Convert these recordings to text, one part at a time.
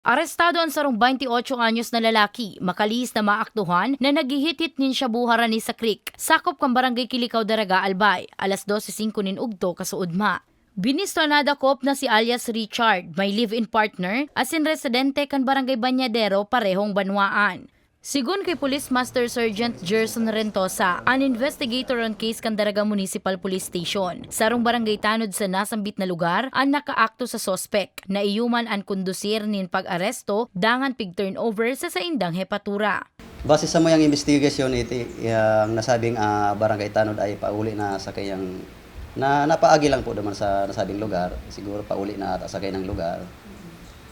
Arestado ang sarong 28 anyos na lalaki, makalis na maaktuhan na nagihitit nin siya buharan ni sa creek. Sakop kang barangay Kilikaw Daraga Albay, alas 12.05 nin ugto kasuudma. Binisto na dakop na si alias Richard, may live-in partner, asin residente kan barangay Banyadero parehong banwaan. Sigun kay Police Master Sergeant Gerson Rentosa, an investigator on case kan Daraga Municipal Police Station. Sarong barangay tanod sa nasambit na lugar, ang nakaakto sa sospek na iyuman ang kondusir nin pag-aresto dangan pig turnover sa saindang hepatura. Base sa mayang investigasyon iti yung nasabing ah, barangay tanod ay pauli na sa kayang na napaagi lang po naman sa nasabing lugar, siguro pauli na ata sa kayang lugar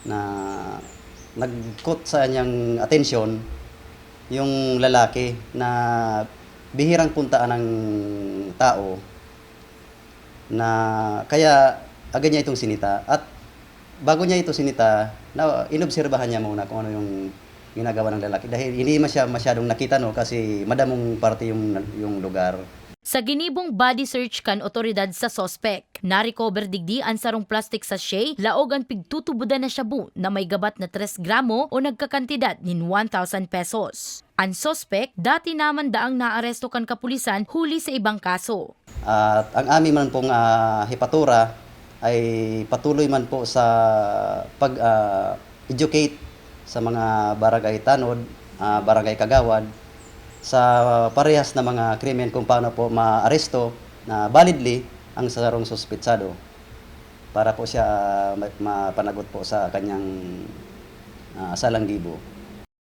na nagkot sa niyang atensyon yung lalaki na bihirang puntaan ng tao na kaya agad niya itong sinita. At bago niya ito sinita na inobserbahan niya muna kung ano yung ginagawa ng lalaki. Dahil hindi masya masyadong nakita no? Kasi madamong parte yung yung lugar Sa ginibong body search kan otoridad sa sospek, na-recover digdi ang sarong plastic sachet, laog ang pigtutubudan na shabu na may gabat na 3 gramo o nagkakantidad nin 1,000 pesos. Ang sospek, dati naman daang naaresto kan kapulisan huli sa ibang kaso. at ang amin man pong ah, hepatura ay patuloy man po sa pag ah, educate sa mga barangay tanod, ah, barangay kagawad sa parehas na mga krimen kung paano po maaresto na validly ang sarong suspitsado para po siya ah, ma- mapanagot po sa kanyang ah, salanggibo.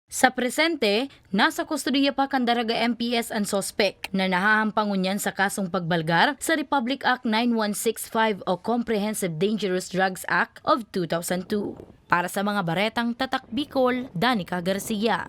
Sa presente, nasa kustudiya pa kan Daraga MPS ang sospek na nahahampangunyan sa kasong pagbalgar sa Republic Act 9165 o Comprehensive Dangerous Drugs Act of 2002. Para sa mga baretang Tatak Bicol, Danica Garcia.